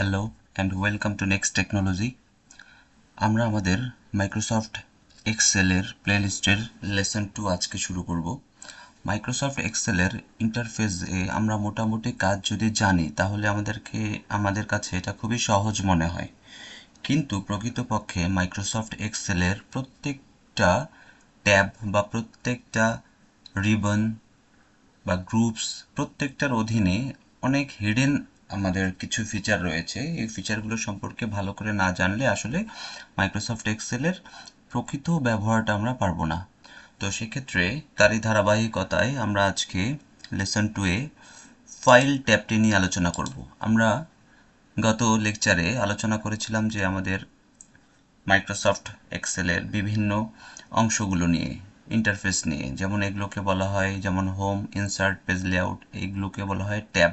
Hello and welcome to next technology আমরা আমাদের Microsoft এক্সেলের প্লেলিস্টের লেসন টু আজকে শুরু করব। মাইক্রোসফট এক্সেলের ইন্টারফেসে আমরা মোটামুটি কাজ যদি জানি, তাহলে আমাদেরকে, আমাদের কাছে এটা খুবই সহজ মনে হয়। কিন্তু প্রকৃতপক্ষে মাইক্রোসফট এক্সেলের প্রত্যেকটা ট্যাব বা প্রত্যেকটা রিবন বা গ্রুপস প্রত্যেকটার অধীনে অনেক হিডেন আমাদের কিছু ফিচার রয়েছে। এই ফিচারগুলো সম্পর্কে ভালো করে না জানলে আসলে মাইক্রোসফট এক্সেলের প্রকৃত ব্যবহারটা আমরা পারব না। তো সেক্ষেত্রে তারই ধারাবাহিকতায় আমরা আজকে লেসন টুয়ে ফাইল ট্যাবটি নিয়ে আলোচনা করব। আমরা গত লেকচারে আলোচনা করেছিলাম যে আমাদের মাইক্রোসফট এক্সেলের বিভিন্ন অংশগুলো নিয়ে ইন্টারফেস নিয়ে। যেমন এগুলোকে বলা হয় যেমন হোম ইনসার্ট পেজ লেআউট এইগুলোকে বলা হয় ট্যাব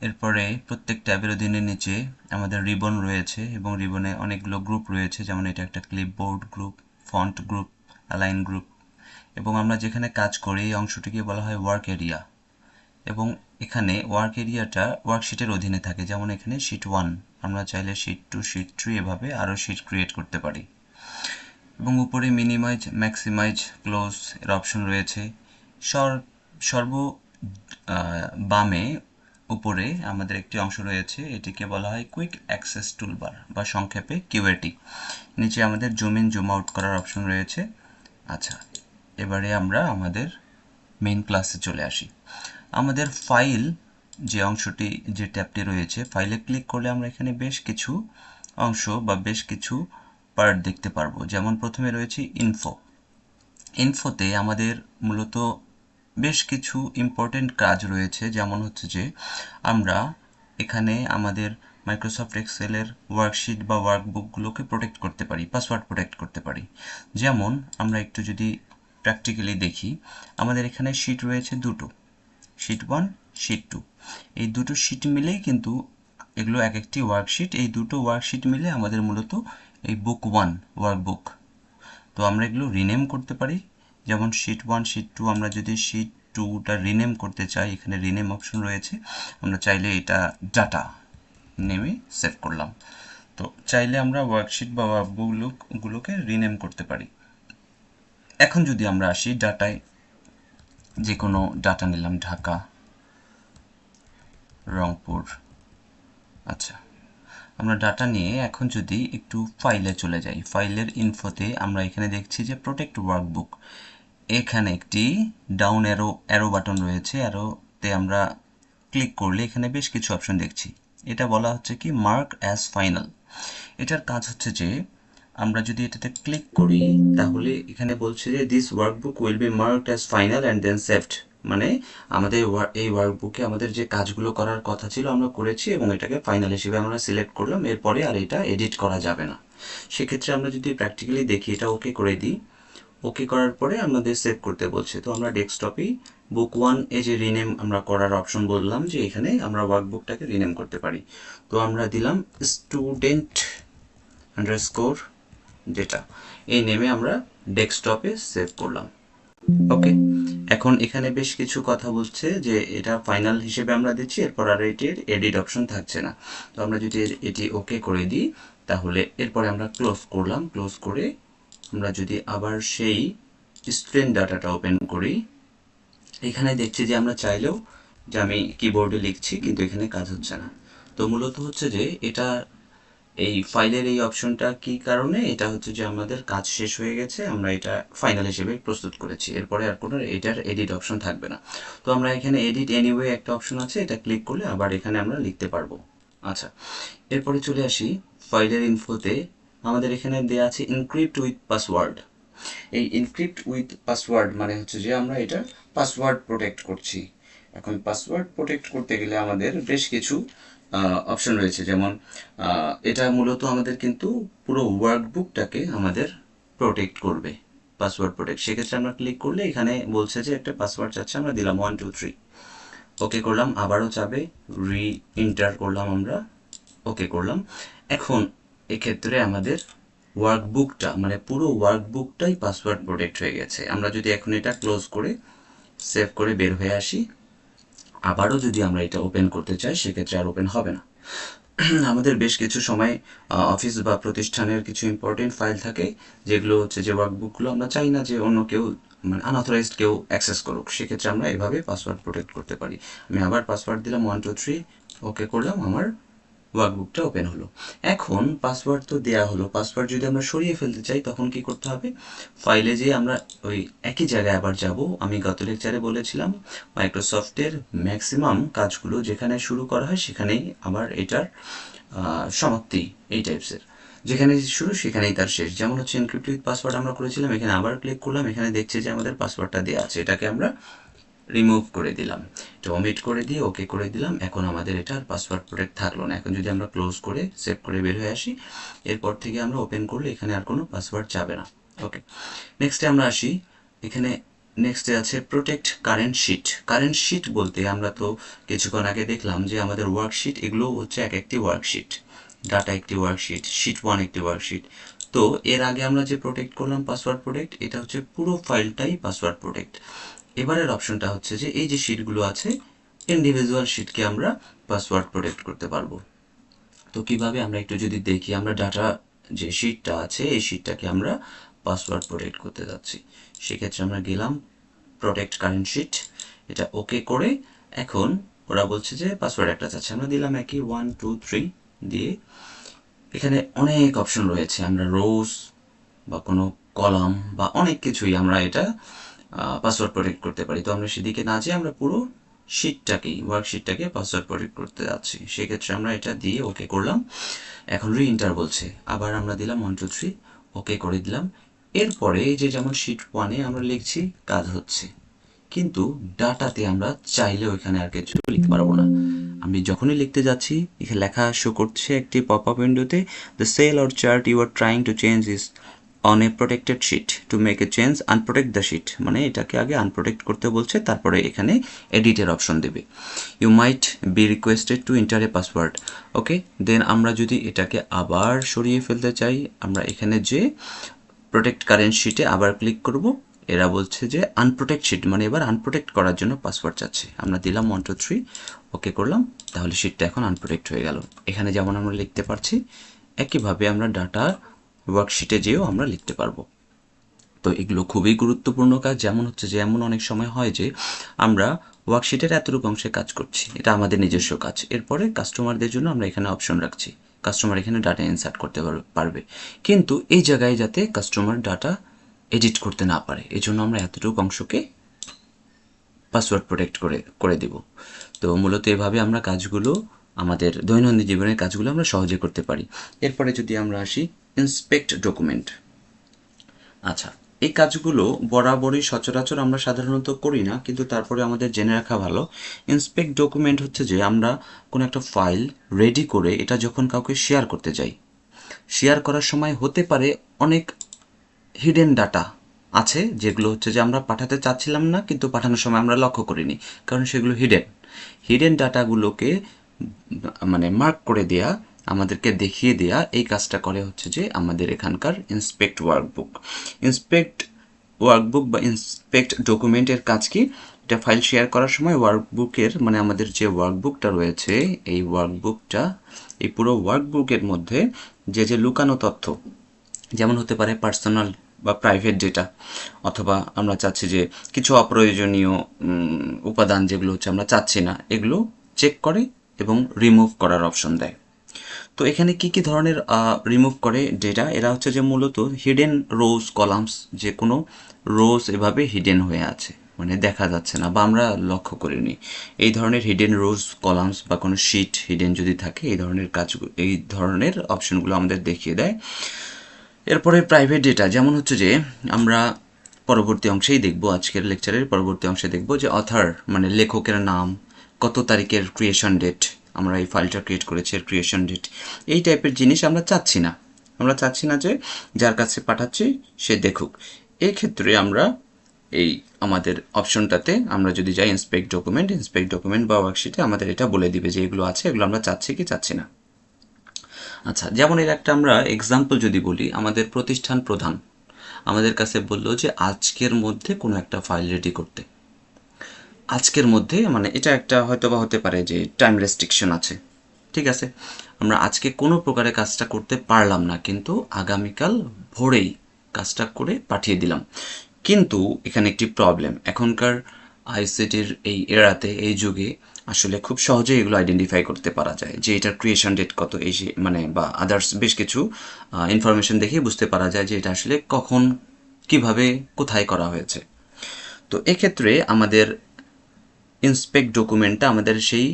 এরপরে প্রত্যেক ট্যাবের অধীনে নিচে আমাদের রিবন রয়েছে এবং রিবনে অনেকগুলো গ্রুপ রয়েছে, যেমন এটা একটা clipboard group font group align group এবং আমরা যেখানে কাজ করি এই অংশটিকে বলা হয় ওয়ার্ক এরিয়া এবং এখানে ওয়ার্ক এরিয়াটা ওয়ার্কশিটের অধীনে থাকে, যেমন এখানে শিট ওয়ান আমরা চাইলে শিট টু শিট থ্রি এভাবে আরও শিট ক্রিয়েট করতে পারি এবং উপরে মিনিমাইজ ম্যাক্সিমাইজ ক্লোজ এর অপশন রয়েছে। সর, সর্ব বামে উপরে আমাদের একটি অংশ রয়েছে, এটিকে বলা হয় কুইক অ্যাক্সেস টুলবার বা সংক্ষেপে কিউএটি নিচে আমাদের জুম ইন জুম আউট করার অপশন রয়েছে। আচ্ছা এবারে আমরা আমাদের মেইন ক্লাসে চলে আসি। আমাদের ফাইল যে অংশটি, যে ট্যাবটি রয়েছে ফাইলে ক্লিক করলে আমরা এখানে বেশ কিছু অংশ বা বেশ কিছু পার্ট দেখতে পারব। যেমন প্রথমে রয়েছে ইনফো ইনফোতে আমাদের মূলত বেশ কিছু ইম্পর্টেন্ট কাজ রয়েছে, যেমন হচ্ছে যে আমরা এখানে আমাদের মাইক্রোসফট এক্সেলের ওয়ার্কশিট বা ওয়ার্কবুকগুলোকে প্রোটেক্ট করতে পারি পাসওয়ার্ড প্রোটেক্ট করতে পারি। যেমন আমরা একটু যদি প্র্যাকটিক্যালি দেখি, আমাদের এখানে শিট রয়েছে দুটো। শিট ওয়ান শিট টু এই দুটো শিট মিলেই কিন্তু এগুলো এক একটি ওয়ার্কশিট এই দুটো ওয়ার্কশিট মিলে আমাদের মূলত এই বুক ওয়ান ওয়ার্কবুক তো আমরা এগুলো রিনেম করতে পারি যেমন শিট ওয়ান শিট টু আমরা যদি শিট টুটা রিনেম করতে চাই, এখানে রিনেম অপশন রয়েছে, আমরা চাইলে এটা ডাটা নেমে সেভ করলাম। তো চাইলে আমরা ওয়ার্কশিট বা ওয়ার্কবুকগুলোকে রিনেম করতে পারি। এখন যদি আমরা আসি ডাটায় যে কোনো ডাটা নিলাম, ঢাকা, রংপুর আচ্ছা আমরা ডাটা নিয়ে এখন যদি একটু ফাইলে চলে যাই। ফাইলের ইনফোতে আমরা এখানে দেখছি যে প্রোটেক্ট ওয়ার্কবুক এখানে একটি ডাউন অ্যারো অ্যারো বাটন রয়েছে। অ্যারোতে আমরা ক্লিক করলে এখানে বেশ কিছু অপশন দেখছি। এটা বলা হচ্ছে কি মার্ক অ্যাজ ফাইনাল এটার কাজ হচ্ছে যে, আমরা যদি এটাতে ক্লিক করি, তাহলে এখানে বলছে যে this workbook will be marked as final and then saved মানে আমাদের এই ওয়ার্কবুকে আমাদের যে কাজগুলো করার কথা ছিল, আমরা করেছি এবং এটাকে ফাইনাল হিসেবে আমরা সিলেক্ট করলাম। এরপরে আর এটা এডিট করা যাবে না। সেক্ষেত্রে আমরা যদি প্র্যাকটিক্যালি দেখি, এটা ওকে করে দিই। ওকে করার পরে আমাদের সেভ করতে বলছে। তো আমরা ডেস্কটপেই বুক ওয়ান এ যে রিনেম আমরা করার অপশন বললাম যে এখানে আমরা ওয়ার্কবুকটাকে রিনেম করতে পারি। তো আমরা দিলাম স্টুডেন্ট আন্ডারস্কোর ডেটা এই নেমে আমরা ডেস্কটপে সেভ করলাম। ওকে এখন এখানে বেশ কিছু কথা বলছে যে এটা ফাইনাল হিসেবে আমরা দিচ্ছি, এরপর আর এটির এডিট অপশন থাকছে না। তো আমরা যদি এটি ওকে করে দিই, তাহলে এরপরে আমরা ক্লোজ করলাম। ক্লোজ করে আমরা যদি আবার সেই স্ট্রেন ডাটাটা ওপেন করি, এখানে দেখছি যে আমরা চাইলেও যে আমি কিবোর্ডে লিখছি, কিন্তু এখানে কাজ হচ্ছে না। তো মূলত হচ্ছে যে এটা, এই ফাইলের এই অপশনটা কি কারণে? এটা হচ্ছে যে আমাদের কাজ শেষ হয়ে গেছে, আমরা এটা ফাইনাল হিসেবে প্রস্তুত করেছি। এরপরে আর কোনো এটার এডিট অপশন থাকবে না। তো আমরা এখানে এডিট এনিওয়ে একটা অপশন আছে, এটা ক্লিক করলে আবার এখানে আমরা লিখতে পারব। আচ্ছা এরপরে চলে আসি ফাইলের ইনফোতে আমাদের এখানে দেওয়া আছে ইনক্রিপ্ট উইথ পাসওয়ার্ড এই ইনক্রিপ্ট উইথ পাসওয়ার্ড মানে হচ্ছে যে আমরা এটা পাসওয়ার্ড প্রোটেক্ট করছি। এখন পাসওয়ার্ড প্রোটেক্ট করতে গেলে আমাদের বেশ কিছু অপশন রয়েছে। যেমন এটা মূলত আমাদের কিন্তু পুরো ওয়ার্কবুকটাকে আমাদের প্রোটেক্ট করবে পাসওয়ার্ড প্রোটেক্ট সেক্ষেত্রে আমরা ক্লিক করলে এখানে বলছে যে একটা পাসওয়ার্ড চাচ্ছে, আমরা দিলাম ওয়ান টু থ্রি ওকে করলাম, আবারও চাবে রি ইন্টার করলাম আমরা ওকে করলাম। এখন এক্ষেত্রে আমাদের ওয়ার্কবুকটা মানে পুরো ওয়ার্কবুকটাই পাসওয়ার্ড প্রোটেক্ট হয়ে গেছে। আমরা যদি এখন এটা ক্লোজ করে সেভ করে বের হয়ে আসি, আবারও যদি আমরা এটা ওপেন করতে চাই, সেক্ষেত্রে আর ওপেন হবে না। আমাদের বেশ কিছু সময় অফিস বা প্রতিষ্ঠানের কিছু ইম্পর্টেন্ট ফাইল থাকে, যেগুলো হচ্ছে যে ওয়ার্কবুকগুলো আমরা চাই না যে অন্য কেউ মানে আনঅথরাইজড কেউ অ্যাক্সেস করুক। সেক্ষেত্রে আমরা এভাবে পাসওয়ার্ড প্রোটেক্ট করতে পারি। আমি আবার পাসওয়ার্ড দিলাম ওয়ান টু থ্রি ওকে করলাম, আমার ওয়ার্কবুকটা ওপেন হলো। এখন পাসওয়ার্ড তো দেয়া হলো। পাসওয়ার্ড যদি আমরা সরিয়ে ফেলতে চাই, তখন কি করতে হবে? ফাইলে যেয়ে আমরা ওই একই জায়গায় আবার যাব। আমি গত লেকচারে বলেছিলাম মাইক্রোসফটের ম্যাক্সিমাম কাজগুলো যেখানে শুরু করা হয়, সেখানেই আবার এটার সমাপ্তি এই টাইপসের যেখানে শুরু, সেখানেই তার শেষ। যেমন হচ্ছে এনক্রিপ্ট উইথ পাসওয়ার্ড আমরা করেছিলাম, এখানে আবার ক্লিক করলাম, এখানে দেখছি যে আমাদের পাসওয়ার্ডটা দেওয়া আছে। এটাকে আমরা রিমুভ করে দিলাম। এটা ওমিট করে দিয়ে ওকে করে দিলাম। এখন আমাদের এটার পাসওয়ার্ড প্রোটেক্ট থাকল না। এখন যদি আমরা ক্লোজ করে সেভ করে বের হয়ে আসি, এরপর থেকে আমরা ওপেন করলে এখানে আর কোনো পাসওয়ার্ড যাবে না। ওকে নেক্সটে আমরা আসি। এখানে নেক্সটে আছে protect current sheet current sheet বলতে আমরা তো কিছুক্ষণ আগে দেখলাম যে আমাদের ওয়ার্কশিট এগুলো হচ্ছে এক একটি ওয়ার্কশিট ডাটা একটি ওয়ার্কশিট শিট ওয়ান একটি ওয়ার্কশিট তো এর আগে আমরা যে প্রোটেক্ট করলাম পাসওয়ার্ড প্রোটেক্ট এটা হচ্ছে পুরো ফাইলটাই পাসওয়ার্ড প্রোটেক্ট এবারের অপশনটা হচ্ছে যে এই যে শিটগুলো আছে ইন্ডিভিজুয়াল শিটকে আমরা পাসওয়ার্ড প্রোটেক্ট করতে পারব। তো কীভাবে আমরা একটু যদি দেখি, আমরা ডাটা যে শিটটা আছে, এই শিটটাকে আমরা পাসওয়ার্ড প্রোটেক্ট করতে যাচ্ছি। সেক্ষেত্রে আমরা গেলাম প্রোটেক্ট কারেন্ট শিট এটা ওকে করে এখন ওরা বলছে যে পাসওয়ার্ড একটা চাচ্ছে। আমরা দিলাম একই ওয়ান টু থ্রি দিয়ে। এখানে অনেক অপশন রয়েছে, আমরা রোজ বা কোনো কলাম বা অনেক কিছুই আমরা এটা পাসওয়ার্ড প্রোটেক্ট করতে পারি। তো আমরা সেদিকে না যেয়ে আমরা পুরো শিটটাকেই ওয়ার্কশিটটাকে পাসওয়ার্ড প্রোটেক্ট করতে যাচ্ছি। সেক্ষেত্রে আমরা এটা দিয়ে ওকে করলাম। এখন রি ইন্টার বলছে। আবার আমরা দিলাম ওয়ান টু থ্রি ওকে করে দিলাম। এরপরে যে যেমন শিট ওয়ানে আমরা লিখছি, কাজ হচ্ছে। কিন্তু ডাটাতে আমরা চাইলেও এখানে আর কিছু লিখতে পারব না। আমি যখনই লিখতে যাচ্ছি, এখানে লেখা শো করছে একটি পপ আপ উইন্ডোতে the cell or chart you are trying to change is on a protected sheet to make a change unprotect the sheet মানে এটাকে আগে আনপ্রোটেক্ট করতে বলছে, তারপরে এখানে এডিটের অপশন দেবে। You might be requested to enter a password okay then আমরা যদি এটাকে আবার সরিয়ে ফেলতে চাই, আমরা এখানে যে প্রোটেক্ট কারেন্ট শিটে আবার ক্লিক করব, এরা বলছে যে আনপ্রোটেক্ট শিট মানে এবার আনপ্রোটেক্ট করার জন্য পাসওয়ার্ড চাচ্ছে। আমরা দিলাম ওয়ান টু থ্রি ওকে করলাম, তাহলে শিটটা এখন আনপ্রোটেক্ট হয়ে গেল। এখানে যেমন আমরা লিখতে পারছি, একইভাবে আমরা ডাটা ওয়ার্কশিটে যেও আমরা লিখতে পারব। তো এগুলো খুবই গুরুত্বপূর্ণ কাজ। যেমন হচ্ছে যে, এমন অনেক সময় হয় যে, আমরা ওয়ার্কশিটের এতটুকু অংশে কাজ করছি। এটা আমাদের নিজস্ব কাজ। এরপরে কাস্টমারদের জন্য আমরা এখানে অপশন রাখছি। কাস্টমার এখানে ডাটা ইনসার্ট করতে পার- পারবে। কিন্তু এই জায়গায় যাতে কাস্টমার ডাটা এডিট করতে না পারে এই জন্য আমরা এতটুকু অংশকে পাসওয়ার্ড প্রোটেক্ট করে করে দিব। তো মূলত এভাবে আমরা কাজগুলো, আমাদের দৈনন্দিন জীবনের কাজগুলো আমরা সহজে করতে পারি। এরপরে যদি আমরা আসি ইন্সপেক্ট ডকুমেন্ট আচ্ছা এই কাজগুলো বরাবরই সচরাচর আমরা সাধারণত করি না, কিন্তু তারপরে আমাদের জেনে রাখা ভালো। ইন্সপেক্ট ডকুমেন্ট হচ্ছে যে আমরা কোনো একটা ফাইল রেডি করে এটা যখন কাউকে শেয়ার করতে যাই। শেয়ার করার সময় হতে পারে অনেক হিডেন ডাটা আছে, যেগুলো হচ্ছে যে আমরা পাঠাতে চাচ্ছিলাম না, কিন্তু পাঠানোর সময় আমরা লক্ষ্য করিনি, কারণ সেগুলো হিডেন হিডেন ডাটাগুলোকে মানে মার্ক করে দেয়া আমাদেরকে দেখিয়ে দেয়া এই কাজটা করে হচ্ছে যে আমাদের এখানকার ইন্সপেক্ট ওয়ার্কবুক ইন্সপেক্ট ওয়ার্কবুক বা ইন্সপেক্ট ডকুমেন্টের কাজ কি? এটা ফাইল শেয়ার করার সময় ওয়ার্কবুকের মানে আমাদের যে ওয়ার্কবুকটা রয়েছে, এই ওয়ার্কবুকটা এই পুরো ওয়ার্কবুকের মধ্যে যে যে লুকানো তথ্য, যেমন হতে পারে পার্সোনাল বা প্রাইভেট ডেটা অথবা আমরা চাচ্ছি যে কিছু অপ্রয়োজনীয় উপাদান যেগুলো হচ্ছে আমরা চাচ্ছি না, এগুলো চেক করে এবং রিমুভ করার অপশন দেয়। তো এখানে কি কি ধরনের রিমুভ করে ডেটা এরা হচ্ছে যে মূলত হিডেন রোজ কলামস যে কোনো রোজ এভাবে হিডেন হয়ে আছে মানে দেখা যাচ্ছে না বা আমরা লক্ষ্য করিনি। এই ধরনের হিডেন রোজ কলামস বা কোনো শিট হিডেন যদি থাকে, এই ধরনের কাজ, এই ধরনের অপশনগুলো আমাদের দেখিয়ে দেয়। এরপরে প্রাইভেট ডেটা যেমন হচ্ছে যে আমরা পরবর্তী অংশেই দেখব, আজকের লেকচারের পরবর্তী অংশে দেখব যে অথার মানে লেখকের নাম, কত তারিখের ক্রিয়েশন ডেট আমরা এই ফাইলটা ক্রিয়েট করেছি, এর ক্রিয়েশন ডেট এই টাইপের জিনিস আমরা চাচ্ছি না। আমরা চাচ্ছি না যে যার কাছে পাঠাচ্ছি, সে দেখুক। এই ক্ষেত্রে আমরা এই আমাদের অপশনটাতে আমরা যদি যাই ইন্সপেক্ট ডকুমেন্ট ইন্সপেক্ট ডকুমেন্ট বা ওয়ার্কশিটে আমাদের এটা বলে দিবে যে এগুলো আছে, এগুলো আমরা চাচ্ছি কি চাচ্ছি না। আচ্ছা যেমন এর একটা আমরা এক্সাম্পল যদি বলি, আমাদের প্রতিষ্ঠান প্রধান আমাদের কাছে বলল যে আজকের মধ্যে কোনো একটা ফাইল রেডি করতে। আজকের মধ্যে মানে এটা একটা হয়তো বা হতে পারে যে টাইম রেস্ট্রিকশন আছে। ঠিক আছে? আমরা আজকে কোনো প্রকারে কাজটা করতে পারলাম না, কিন্তু আগামীকাল ভোরেই কাজটা করে পাঠিয়ে দিলাম। কিন্তু এখানে একটি প্রবলেম এখনকার আইসিটির এই এরাতে, এই যুগে আসলে খুব সহজেই এগুলো আইডেন্টিফাই করতে পারা যায়। যে এটার ক্রিয়েশন ডেট কত, এই মানে বা আদার্স বেশ কিছু ইনফরমেশন দেখে বুঝতে পারা যায় যে এটা আসলে কখন, কীভাবে, কোথায় করা হয়েছে। তো এক্ষেত্রে আমাদের ইন্সপেক্ট ডকুমেন্টটা আমাদের সেই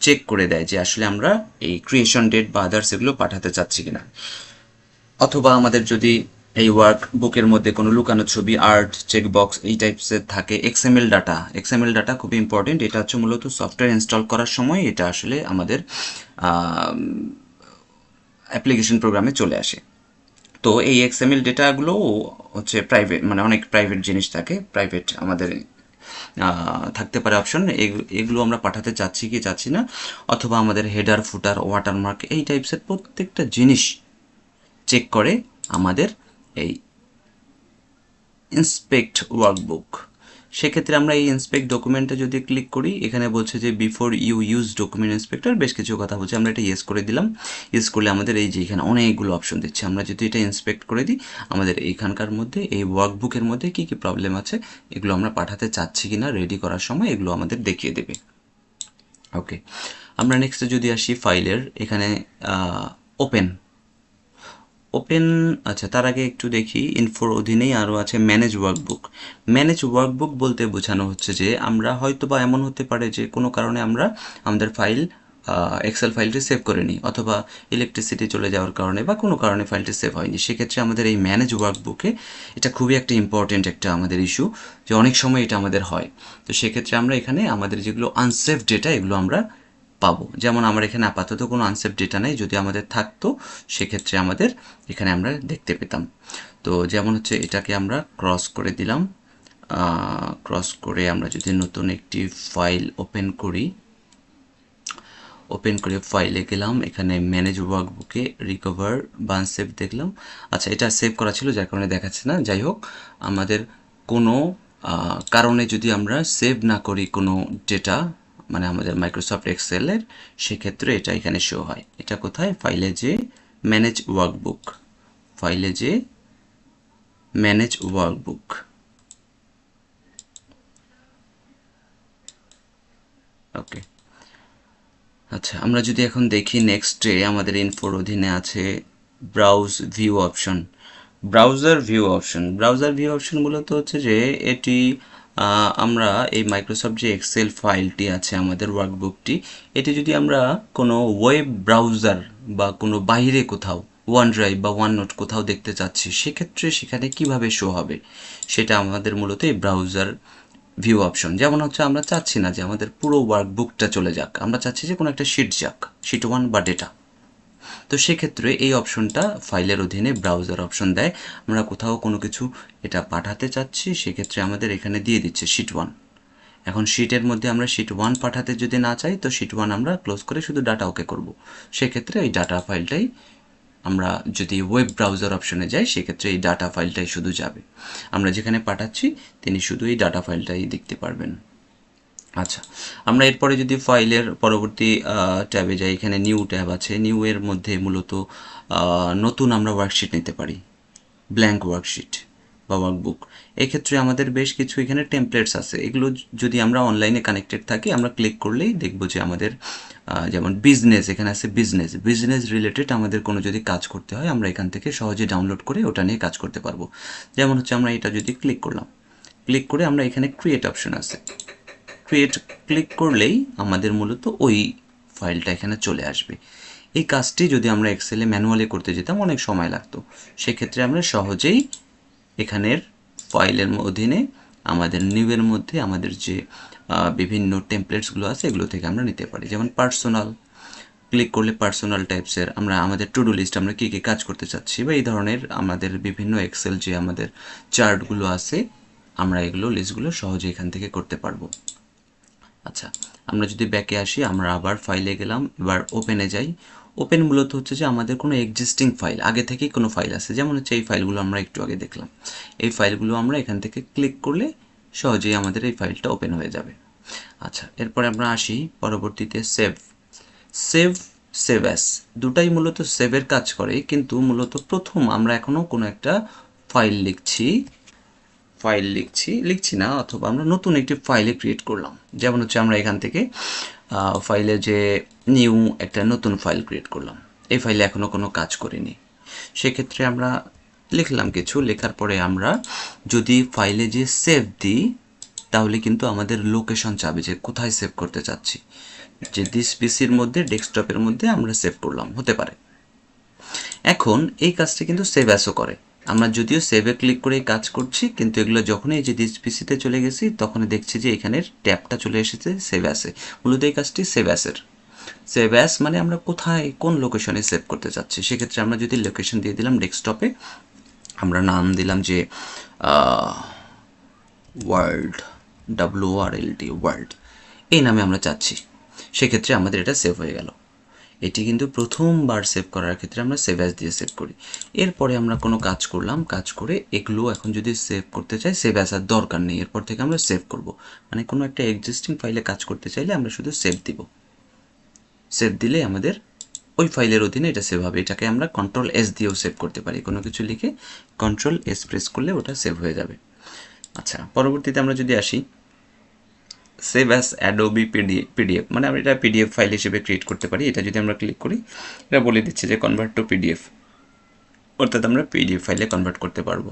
চেক করে দেয় যে আসলে আমরা এই ক্রিয়েশন ডেট বা আদার্স এগুলো পাঠাতে চাচ্ছি কিনা। অথবা আমাদের যদি এই ওয়ার্ক বুকের মধ্যে কোনো লুকানো ছবি আর্ট চেক বক্স এই টাইপসের থাকে এক্সএমএল ডাটা এক্সএমএল ডাটা খুবই ইম্পর্টেন্ট এটা হচ্ছে মূলত সফটওয়্যার ইনস্টল করার সময় এটা আসলে আমাদের অ্যাপ্লিকেশন প্রোগ্রামে চলে আসে। তো এই এক্সএমএল ডেটাগুলো হচ্ছে প্রাইভেট মানে অনেক প্রাইভেট জিনিস থাকে। প্রাইভেট আমাদের থাকতে পারে অপশন এগুলো আমরা পাঠাতে চাচ্ছি কি চাচ্ছি না, অথবা আমাদের হেডার ফুটার ওয়াটারমার্ক এই টাইপসের প্রত্যেকটা জিনিস চেক করে আমাদের এই ইন্সপেক্ট ওয়ার্কবুক সেক্ষেত্রে আমরা এই ইন্সপেক্ট ডকুমেন্টে যদি ক্লিক করি, এখানে বলছে যে before you use document inspector বেশ কিছু কথা বলছে। আমরা এটা ইয়েস করে দিলাম। ইয়েস করলে আমাদের এই যে এখানে অনেকগুলো অপশন দিচ্ছে। আমরা যদি এটা ইন্সপেক্ট করে দিই, আমাদের এইখানকার মধ্যে, এই ওয়ার্কবুকের মধ্যে কি কি প্রবলেম আছে, এগুলো আমরা পাঠাতে চাচ্ছি কি না রেডি করার সময় এগুলো আমাদের দেখিয়ে দেবে। ওকে আমরা নেক্সটে যদি আসি ফাইলের এখানে ওপেন ওপেন আচ্ছা তার আগে একটু দেখি ইনফোর অধীনেই আরও আছে ম্যানেজ ওয়ার্কবুক ম্যানেজ ওয়ার্কবুক বলতে বোঝানো হচ্ছে যে, আমরা হয়তো বা এমন হতে পারে যে, কোনো কারণে আমরা আমাদের ফাইল এক্সেল ফাইলটি সেভ করে নিই, অথবা ইলেকট্রিসিটি চলে যাওয়ার কারণে বা কোনো কারণে ফাইলটি সেভ হয়নি। সেক্ষেত্রে আমাদের এই ম্যানেজ ওয়ার্কবুকে এটা খুবই একটা ইম্পর্টেন্ট একটা আমাদের ইস্যু যে অনেক সময় এটা আমাদের হয়। তো সেক্ষেত্রে আমরা এখানে আমাদের যেগুলো আনসেভ ডেটা এগুলো আমরা পাবো। যেমন আমার এখানে আপাতত কোনো আনসেভ ডেটা নেই, যদি আমাদের থাকতো, সেক্ষেত্রে আমাদের এখানে আমরা দেখতে পেতাম। তো যেমন হচ্ছে এটাকে আমরা ক্রস করে দিলাম। ক্রস করে আমরা যদি নতুন একটি ফাইল ওপেন করি ওপেন করে ফাইলে গেলাম, এখানে ম্যানেজ ওয়ার্কবুকে রিকভার বা সেভ দেখলাম। আচ্ছা এটা সেভ করা ছিল, যার কারণে দেখাচ্ছে না। যাই হোক, আমাদের কোনো কারণে যদি আমরা সেভ না করি কোনো ডেটা মানে আমাদের মাইক্রোসফট এক্সেলের সেক্ষেত্রে এটা এখানে শো হয়। এটা কোথায়? ফাইলে যে ম্যানেজ ওয়ার্কবুক ফাইলে যে ম্যানেজ ওয়ার্কবুক ওকে আচ্ছা আমরা যদি এখন দেখি নেক্সটে আমাদের ইনফোর অধীনে আছে browse view option browser view option browser view option মূলত হচ্ছে যে এটি আমরা এই মাইক্রোসফট যে এক্সেল ফাইলটি আছে, আমাদের ওয়ার্কবুকটি এটি যদি আমরা কোনো ওয়েব ব্রাউজার বা কোনো বাইরে কোথাও ওয়ান ড্রাইভ বা ওয়ান নোট কোথাও দেখতে চাচ্ছি, সেক্ষেত্রে সেখানে কীভাবে শো হবে? সেটা আমাদের মূলত এই ব্রাউজার ভিউ অপশন যেমন হচ্ছে, আমরা চাচ্ছি না যে আমাদের পুরো ওয়ার্কবুকটা চলে যাক। আমরা চাচ্ছি যে কোনো একটা শিট যাক শিট ওয়ান বা ডেটা তো সেক্ষেত্রে এই অপশনটা ফাইলের অধীনে ব্রাউজার অপশন দেয়। আমরা কোথাও কোনো কিছু এটা পাঠাতে চাচ্ছি, সেক্ষেত্রে আমাদের এখানে দিয়ে দিচ্ছে শিট ওয়ান এখন শিটের মধ্যে আমরা শিট ওয়ান পাঠাতে যদি না চাই, তো শিট ওয়ান আমরা ক্লোজ করে শুধু ডাটা ওকে করব। সেক্ষেত্রে এই ডাটা ফাইলটাই আমরা যদি ওয়েব ব্রাউজার অপশনে যাই, সেক্ষেত্রে এই ডাটা ফাইলটাই শুধু যাবে। আমরা যেখানে পাঠাচ্ছি, তিনি শুধু এই ডাটা ফাইলটাই দেখতে পারবেন। আচ্ছা আমরা এরপরে যদি ফাইলের পরবর্তী ট্যাবে যাই, এখানে নিউ ট্যাব আছে। নিউ এর মধ্যে মূলত নতুন আমরা ওয়ার্কশিট নিতে পারি। ব্ল্যাঙ্ক ওয়ার্কশিট বা ওয়ার্কবুক এক্ষেত্রে আমাদের বেশ কিছু এখানে টেমপ্লেটস আছে। এগুলো যদি আমরা অনলাইনে কানেক্টেড থাকি, আমরা ক্লিক করলেই দেখব যে আমাদের যেমন বিজনেস এখানে আছে বিজনেস বিজনেস রিলেটেড আমাদের কোনো যদি কাজ করতে হয়, আমরা এখান থেকে সহজে ডাউনলোড করে ওটা নিয়ে কাজ করতে পারব। যেমন হচ্ছে আমরা এটা যদি ক্লিক করলাম ক্লিক করে আমরা এখানে ক্রিয়েট অপশন আছে। ক্রিয়েট ক্লিক করলেই আমাদের মূলত ওই ফাইলটা এখানে চলে আসবে। এই কাজটি যদি আমরা এক্সেলে ম্যানুয়ালি করতে যেতাম, অনেক সময় লাগতো। সেক্ষেত্রে আমরা সহজেই এখানের ফাইলের অধীনে, আমাদের নিউয়ের মধ্যে, আমাদের যে বিভিন্ন টেমপ্লেটসগুলো আছে, এগুলো থেকে আমরা নিতে পারি। যেমন পার্সোনাল ক্লিক করলে পার্সোনাল টাইপসের আমরা, আমাদের টু ডু লিস্ট আমরা কী কী কাজ করতে চাচ্ছি বা এই ধরনের আমাদের বিভিন্ন এক্সেল যে আমাদের চার্টগুলো আছে, আমরা এগুলো লিস্টগুলো সহজে এখান থেকে করতে পারব। আচ্ছা আমরা যদি ব্যাকে আসি, আমরা আবার ফাইলে গেলাম, এবার ওপেনে যাই। ওপেন মূলত হচ্ছে যে আমাদের কোনো এক্সিস্টিং ফাইল আগে থেকেই কোনো ফাইল আছে। যেমন হচ্ছে এই ফাইলগুলো আমরা একটু আগে দেখলাম। এই ফাইলগুলো আমরা এখান থেকে ক্লিক করলে সহজেই আমাদের এই ফাইলটা ওপেন হয়ে যাবে। আচ্ছা এরপরে আমরা আসি পরবর্তীতে সেভ সেভ সেভ অ্যাস দুটাই মূলত সেভের কাজ করে কিন্তু মূলত প্রথম আমরা এখনও কোনো একটা ফাইল লিখছি। ফাইল লিখছি লিখছি না অথবা আমরা নতুন একটি ফাইলে ক্রিয়েট করলাম। যেমন হচ্ছে আমরা এখান থেকে ফাইলে যে নিউ একটা নতুন ফাইল ক্রিয়েট করলাম। এই ফাইলে এখনও কোনো কাজ করিনি। সেক্ষেত্রে আমরা লিখলাম কিছু, লেখার পরে আমরা যদি ফাইলে যে সেভ দিই, তাহলে কিন্তু আমাদের লোকেশন চাবে যে কোথায় সেভ করতে চাচ্ছি। যে দিস পিসির মধ্যে ডেস্কটপের মধ্যে আমরা সেভ করলাম, হতে পারে। এখন এই কাজটা কিন্তু সেভ অ্যাসও করে। আমরা যদিও সেভে ক্লিক করে কাজ করছি, কিন্তু এগুলো যখনই এই যে দিস পিসিতে চলে গেছি, তখনই দেখছি যে এখানের ট্যাবটা চলে এসেছে সেভ অ্যাসে মূলত এই কাজটি সেভ অ্যাসের সেভ অ্যাস মানে আমরা কোথায়, কোন লোকেশনে সেভ করতে চাচ্ছি? সেক্ষেত্রে আমরা যদি লোকেশন দিয়ে দিলাম ডেস্কটপে আমরা নাম দিলাম যে world W R L T world এই নামে আমরা চাচ্ছি। সেক্ষেত্রে আমাদের এটা সেভ হয়ে গেল। এটি কিন্তু প্রথমবার সেভ করার ক্ষেত্রে আমরা সেভ অ্যাস দিয়ে সেভ করি। এরপরে আমরা কোনো কাজ করলাম, কাজ করে এগুলো এখন যদি সেভ করতে চাই সেভ আর দরকার নেই। এরপর থেকে আমরা সেভ করব। মানে কোনো একটা এক্সিস্টিং ফাইলে কাজ করতে চাইলে আমরা শুধু সেভ দিব। সেভ দিলে আমাদের ওই ফাইলের অধীনে এটা সেভ হবে। এটাকে আমরা কন্ট্রোল এস দিয়েও সেভ করতে পারি। কোনো কিছু লিখে কন্ট্রোল এস প্রেস করলে ওটা সেভ হয়ে যাবে। আচ্ছা পরবর্তীতে আমরা যদি আসি সেভ অ্যাস অ্যাডোবি পিডিএফ মানে আমরা এটা পিডিএফ ফাইল হিসেবে ক্রিয়েট করতে পারি। এটা যদি আমরা ক্লিক করি, এটা বলে দিচ্ছে যে কনভার্ট টু পিডিএফ অর্থাৎ আমরা পিডিএফ ফাইলে কনভার্ট করতে পারব।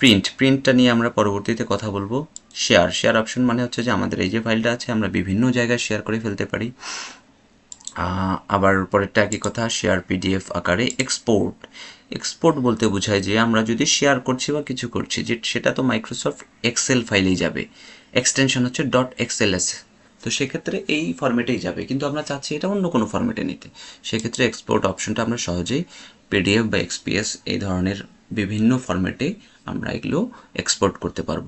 প্রিন্ট প্রিন্টটা নিয়ে আমরা পরবর্তীতে কথা বলব। শেয়ার শেয়ার অপশন মানে হচ্ছে যে আমাদের এই যে ফাইলটা আছে, আমরা বিভিন্ন জায়গায় শেয়ার করে ফেলতে পারি। আবার পরেরটা একই কথা শেয়ার পিডিএফ আকারে এক্সপোর্ট এক্সপোর্ট বলতে বোঝায় যে আমরা যদি শেয়ার করছি বা কিছু করছি, যে সেটা তো মাইক্রোসফট এক্সেল ফাইলেই যাবে। এক্সটেনশন হচ্ছে ডট এক্সএলএস তো সেক্ষেত্রে এই ফরম্যাটেই যাবে। কিন্তু আমরা চাচ্ছি এটা অন্য কোনো ফরম্যাটে নিতে। সেক্ষেত্রে এক্সপোর্ট অপশনটা আমরা সহজেই পিডিএফ বা এক্সপিএস এই ধরনের বিভিন্ন ফরম্যাটে আমরা এগুলো এক্সপোর্ট করতে পারব।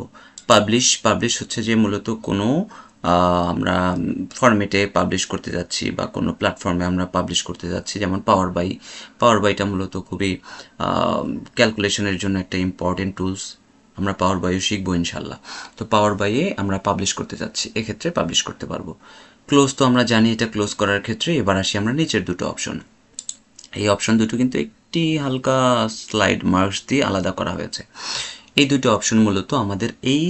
পাবলিশ পাবলিশ হচ্ছে যে মূলত কোনো আমরা ফরম্যাটে পাবলিশ করতে যাচ্ছি বা কোনো প্ল্যাটফর্মে আমরা পাবলিশ করতে যাচ্ছি। যেমন পাওয়ার বাই পাওয়ার বাইটা মূলত খুবই ক্যালকুলেশনের জন্য একটা ইম্পর্টেন্ট টুলস আমরা পাওয়ার বাইও শিখব ইনশাল্লাহ তো পাওয়ার বাইয়ে আমরা পাবলিশ করতে যাচ্ছি, এক্ষেত্রে পাবলিশ করতে পারব। ক্লোজ তো আমরা জানি এটা ক্লোজ করার ক্ষেত্রে, এবার আসি আমরা নিচের দুটো অপশন এই অপশন দুটো কিন্তু একটি হালকা স্লাইড মার্কস দিয়ে আলাদা করা হয়েছে। এই দুটো অপশন মূলত আমাদের এই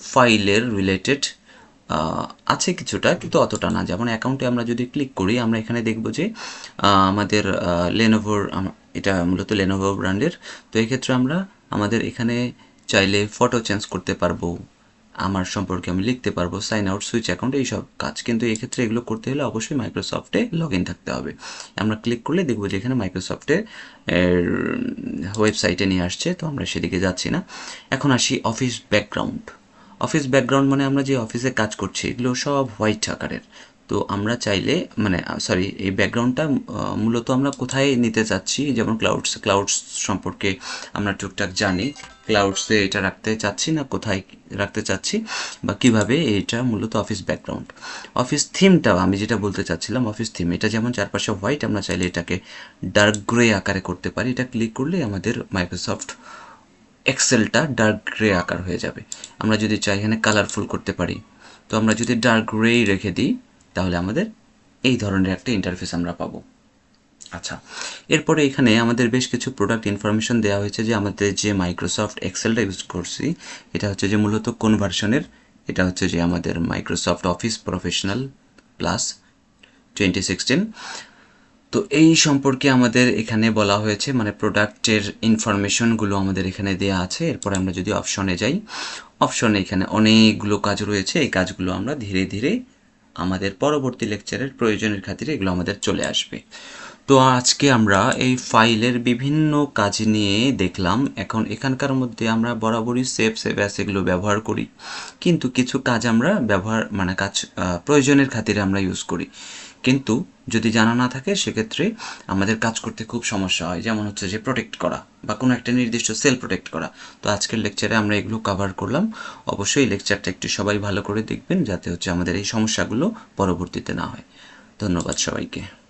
ফাইলের রিলেটেড আছে কিছুটা, কিন্তু অতটা না। যেমন অ্যাকাউন্টে আমরা যদি ক্লিক করি, আমরা এখানে দেখব যে আমাদের লেনোভোর এটা মূলত লেনোভো ব্র্যান্ডের তো এক্ষেত্রে আমরা আমাদের এখানে চাইলে ফটো চেঞ্জ করতে পারব, আমার সম্পর্কে আমি লিখতে পারব সাইন আউট সুইচ অ্যাকাউন্ট এইসব কাজ। কিন্তু এক্ষেত্রে এগুলো করতে হলে অবশ্যই মাইক্রোসফটে লগ ইন থাকতে হবে। আমরা ক্লিক করলে দেখব যে এখানে মাইক্রোসফটের ওয়েবসাইটে নিয়ে আসছে, তো আমরা সেদিকে যাচ্ছি না। এখন আসি অফিস ব্যাকগ্রাউন্ড অফিস ব্যাকগ্রাউন্ড মানে আমরা যে অফিসে কাজ করছি, এগুলো সব হোয়াইট আকারের। তো আমরা চাইলে মানে সরি এই ব্যাকগ্রাউন্ডটা মূলত আমরা কোথায় নিতে চাচ্ছি, যেমন ক্লাউডস ক্লাউডস সম্পর্কে আমরা টুকটাক জানি ক্লাউডসে এটা রাখতে চাচ্ছি না, কোথায় রাখতে চাচ্ছি, বা কীভাবে এটা মূলত অফিস ব্যাকগ্রাউন্ড অফিস থিমটা আমি যেটা বলতে চাচ্ছিলাম অফিস থিম এটা যেমন চারপাশে হোয়াইট আমরা চাইলে এটাকে ডার্ক গ্রে আকারে করতে পারি, এটা ক্লিক করলে আমাদের মাইক্রোসফট এক্সেলটা ডার্ক গ্রে আকার হয়ে যাবে। আমরা যদি চাই এখানে কালারফুল করতে পারি, তো আমরা যদি ডার্ক গ্রেই রেখে দিই তাহলে আমাদের এই ধরনের একটা ইন্টারফেস আমরা পাবো। আচ্ছা এরপরে এখানে আমাদের বেশ কিছু প্রোডাক্ট ইনফরমেশন দেওয়া হয়েছে যে আমাদের যে মাইক্রোসফট এক্সেলটা ইউজ করছি, এটা হচ্ছে যে মূলত কোন ভার্সনের এটা হচ্ছে যে আমাদের Microsoft office professional plus twenty sixteen তো এই সম্পর্কে আমাদের এখানে বলা হয়েছে মানে প্রোডাক্টের ইনফরমেশনগুলো আমাদের এখানে দেওয়া আছে। এরপরে আমরা যদি অপশনে যাই অপশনে এখানে অনেকগুলো কাজ রয়েছে। এই কাজগুলো আমরা ধীরে ধীরে আমাদের পরবর্তী লেকচারের প্রয়োজনের খাতিরে এগুলো আমাদের চলে আসবে। তো আজকে আমরা এই ফাইলের বিভিন্ন কাজ নিয়ে দেখলাম। এখন এখানকার মধ্যে আমরা বরাবরই সেফ সেভ অ্যাস এগুলো ব্যবহার করি। কিন্তু কিছু কাজ আমরা ব্যবহার মানে কাজ প্রয়োজনের খাতিরে আমরা ইউজ করি। কিন্তু যদি জানা না থাকে, সেক্ষেত্রে আমাদের কাজ করতে খুব সমস্যা হয়। যেমন হচ্ছে যে প্রোটেক্ট করা বা কোনো একটা নির্দিষ্ট সেল প্রোটেক্ট করা। তো আজকের লেকচারে আমরা এগুলো কভার করলাম। অবশ্যই লেকচারটা একটু সবাই ভালো করে দেখবেন, যাতে হচ্ছে আমাদের এই সমস্যাগুলো পরবর্তীতে না হয়। ধন্যবাদ সবাইকে।